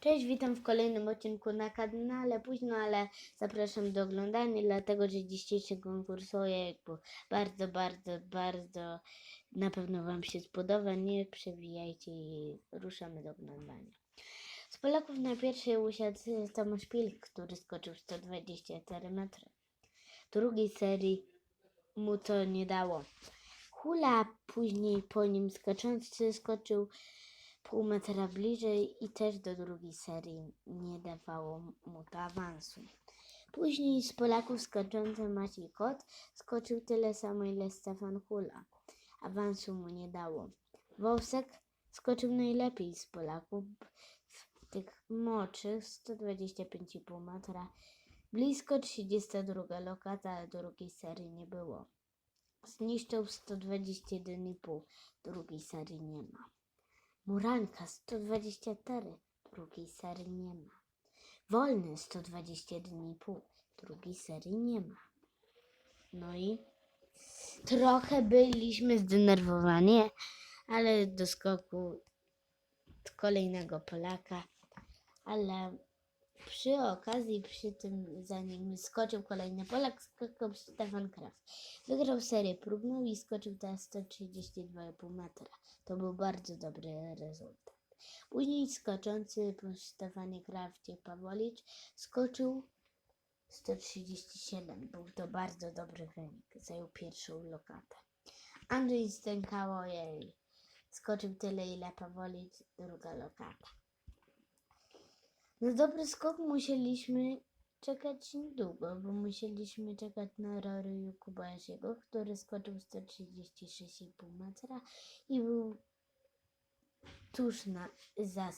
Cześć, witam w kolejnym odcinku na kanale. Późno, ale zapraszam do oglądania, dlatego że dzisiejszy konkurs ojejku, bardzo, bardzo, bardzo na pewno Wam się spodoba. Nie przewijajcie i ruszamy do oglądania. Z Polaków na pierwszej usiadł Tomasz Pilk, który skoczył 124 metry. Drugiej serii mu to nie dało. Hula później po nim skaczący skoczył pół metra bliżej i też do drugiej serii nie dawało mu to awansu. Później z Polaków skaczący Maciej Kot skoczył tyle samo ile Stefan Hula. Awansu mu nie dało. Wąsek skoczył najlepiej z Polaków w tych moczych 125,5 metra. Blisko 32 lokata, drugiej serii nie było. Zniszczył 121,5, drugiej serii nie ma. Muranka 124, drugiej serii nie ma. Wolny 121,5, drugiej serii nie ma. No i trochę byliśmy zdenerwowani, ale do skoku kolejnego Polaka, ale przy okazji, przy tym zanim skoczył kolejny Polak, skakał Stefan Kraft. Wygrał serię próbną i skoczył teraz 132,5 metra. To był bardzo dobry rezultat. Później skoczący po Stefanie Krafcie Pawolicz skoczył 137. Był to bardzo dobry wynik. Zajął pierwszą lokatę. Andrzej stękało jej. Skoczył tyle, ile Pawolicz, druga lokata. Na dobry skok musieliśmy czekać długo, bo musieliśmy czekać na Rory Kubayashiego, który skoczył 136,5 metra i był tuż na, za.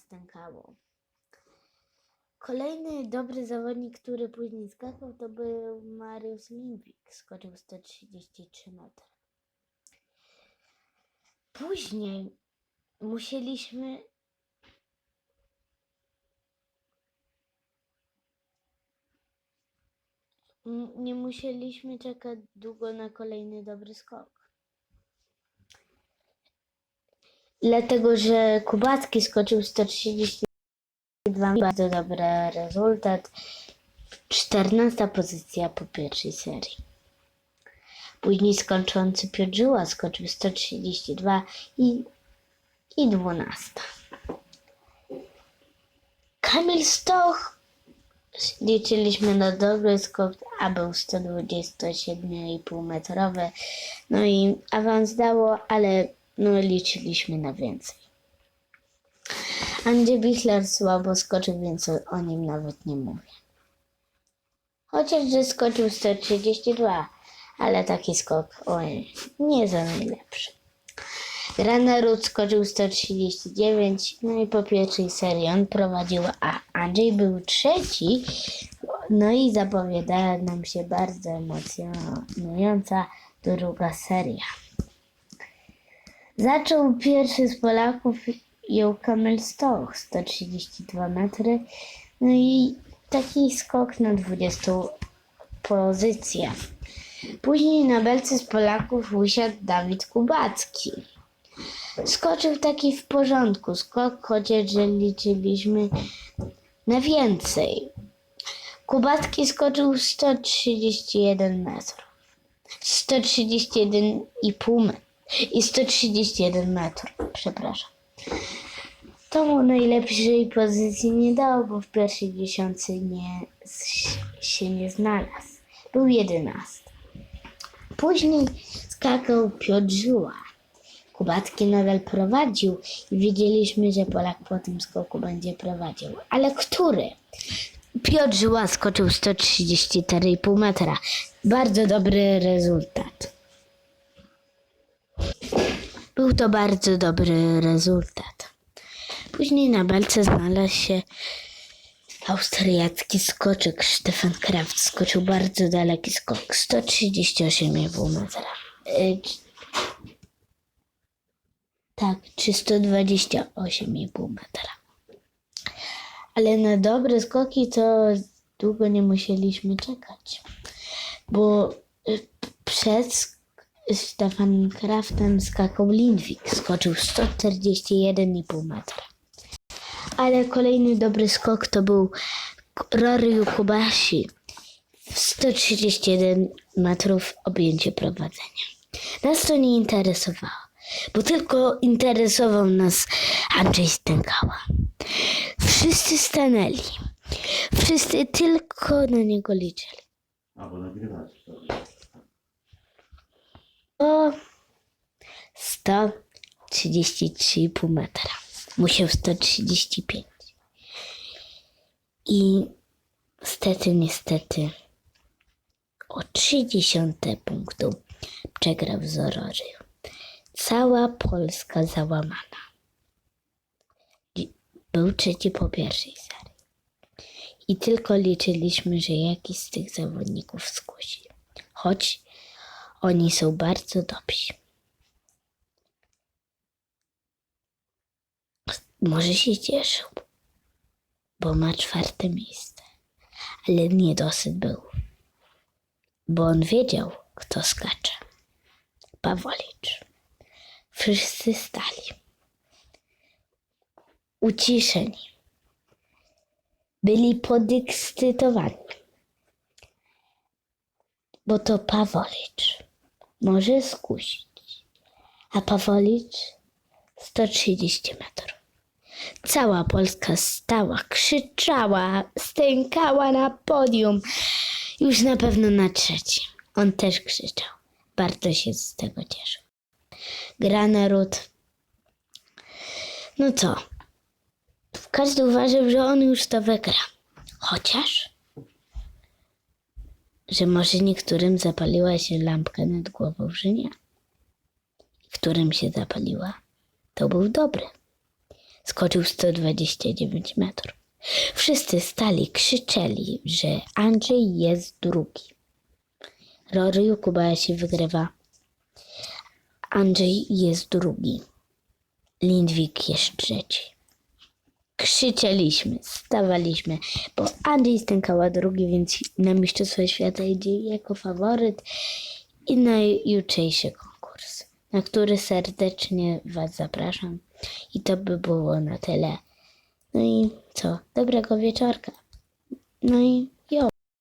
Kolejny dobry zawodnik, który później skakał, to był Mariusz Limbik. Skoczył 133 metry. Później musieliśmy nie musieliśmy czekać długo na kolejny dobry skok. Dlatego, że Kubacki skoczył 132, bardzo dobry rezultat. 14 pozycja po pierwszej serii. Później skończący Piotr skoczył 132 i, i 12. Kamil Stoch liczyliśmy na dobry skok, a był 127,5 metrowy. No i awans dało, ale no liczyliśmy na więcej. Andrzej Bichler słabo skoczył, więc o, nim nawet nie mówię. Chociaż, skoczył 132, ale taki skok, oj, nie za najlepszy. Granerud skoczył 139, no i po pierwszej serii on prowadził, a Andrzej był trzeci, no i zapowiadała nam się bardzo emocjonująca druga seria. Zaczął pierwszy z Polaków ją Kamil Stoch, 132 metry, no i taki skok na 20 pozycję. Później na belce z Polaków usiadł Dawid Kubacki. Skoczył taki w porządku skok, chociaż liczyliśmy na więcej. Kubacki skoczył 131 metrów. 131,5 metrów. I 131 metrów, przepraszam. To mu najlepszej pozycji nie dało, bo w pierwszej dziesiątce nie, się nie znalazł. Był jedenasty. Później skakał Piotr Żyła. Kubacki nadal prowadził i wiedzieliśmy, że Polak po tym skoku będzie prowadził. Ale który? Piotr Żyła skoczył 134,5 metra. Bardzo dobry rezultat. Był to bardzo dobry rezultat. Później na belce znalazł się austriacki skoczek Stefan Kraft. Skoczył bardzo daleki skok, 138,5 metra. Tak, czy 128,5 metra. Ale na dobre skoki to długo nie musieliśmy czekać, bo y, przed Stefan Kraftem skakał Lindwik, skoczył 141,5 metra. ale kolejny dobry skok to był Rory Yukubashi. W 131 metrów objęcie prowadzenia. Nas to nie interesowało, bo tylko interesował nas Andrzej Stękała. Wszyscy stanęli. Wszyscy tylko na niego liczyli. Albo nagrywać. O 133,5 metra. Musiał 135. I niestety, niestety o 30 punktu przegrał z Orory. Cała Polska załamana. Był trzeci po pierwszej serii. I tylko liczyliśmy, że jakiś z tych zawodników skusi. Choć oni są bardzo dobrzy. Może się cieszył, bo ma czwarte miejsce, ale niedosyt był, bo on wiedział, kto skacze. Pawolicz. Wszyscy stali. Uciszeni. Byli podekscytowani. Bo to Pawolicz może skusić. A Pawolicz 130 metrów. Cała Polska stała, krzyczała, stękała na podium. Już na pewno na trzecim. On też krzyczał. Bardzo się z tego cieszył. Gra naród. No co? Każdy uważał, że on już to wygra. Chociaż, że może niektórym zapaliła się lampka nad głową, że nie. Którym się zapaliła, to był dobry. Skoczył 129 metrów. Wszyscy stali, krzyczeli, że Andrzej jest drugi. Rory Jukubashi wygrywa. Andrzej jest drugi. Lindwik jest trzeci. Krzyczeliśmy, stawaliśmy, bo Andrzej stękała drugi, więc na Mistrzostwa Świata idzie jako faworyt i na jutrzejszy konkurs, na który serdecznie Was zapraszam. I to by było na tyle. No i co? Dobrego wieczorka. No i